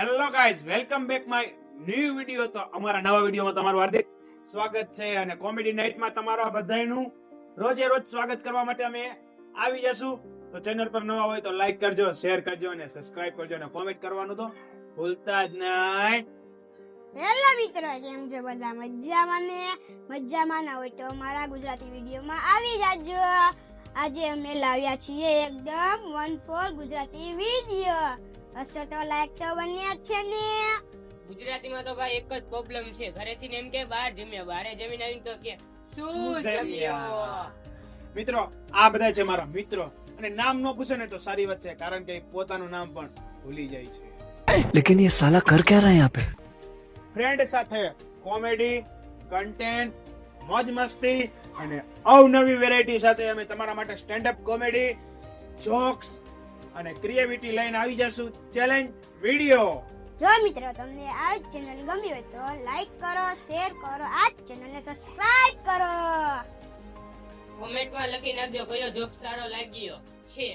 Hello guys welcome back my new video તો અમારા નવા વિડિયોમાં તમારું હાર્દિક સ્વાગત છે અને કોમેડી નાઇટમાં તમારા બધાયનું રોજે રોજ સ્વાગત કરવા માટે અમે આવી જશું. તો ચેનલ પર નવા હોય તો લાઈક કરજો શેર કરજો અને સબસ્ક્રાઇબ કરજો અને કોમેન્ટ કરવાનું તો ભૂલતા જ નહીં. હેલો મિત્રો. કેમ છો બધા? મજામાં ને? મજામાં ના હોય તો અમારા ગુજરાતી વિડીયોમાં આવી જાજો. આજે અમે લાવ્યા છીએ એકદમ વન ફોર ગુજરાતી વીડિયો. હસો તો લાયક તો બન્યા છે ને. ગુજરાતીમાં તો ભાઈ એક જ પ્રોબ્લેમ છે. ઘરેથી એમ કે બહાર જમ્યા. બારે જમીન આવીને તો કે શું જમ્યો? મિત્રો આ બધા છે મારા મિત્રો. અને નામ ન પૂછે ને તો સારી વાત છે કારણ કે પોતાનું નામ પણ ભૂલી જાય છે. લેકિન યે સાલા કર ક્યા રહા હે ફ્રેન્ડ સાથે કોમેડી કન્ટેન્ટ મોજ મસ્તી અને અવનવી વેરાયટી સાથે અમે તમારા માટે સ્ટેન્ડ અપ કોમેડી જોક્સ અને ક્રિએટિવિટી લઈને આવી જશું. ચેલેન્જ વિડિયો જો મિત્રો તમને આ ચેનલ ગમી હોય તો લાઈક કરો શેર કરો આ ચેનલને સબસ્ક્રાઇબ કરો. કોમેન્ટમાં લખી નાખજો કયો જોક સારો લાગ્યો છે.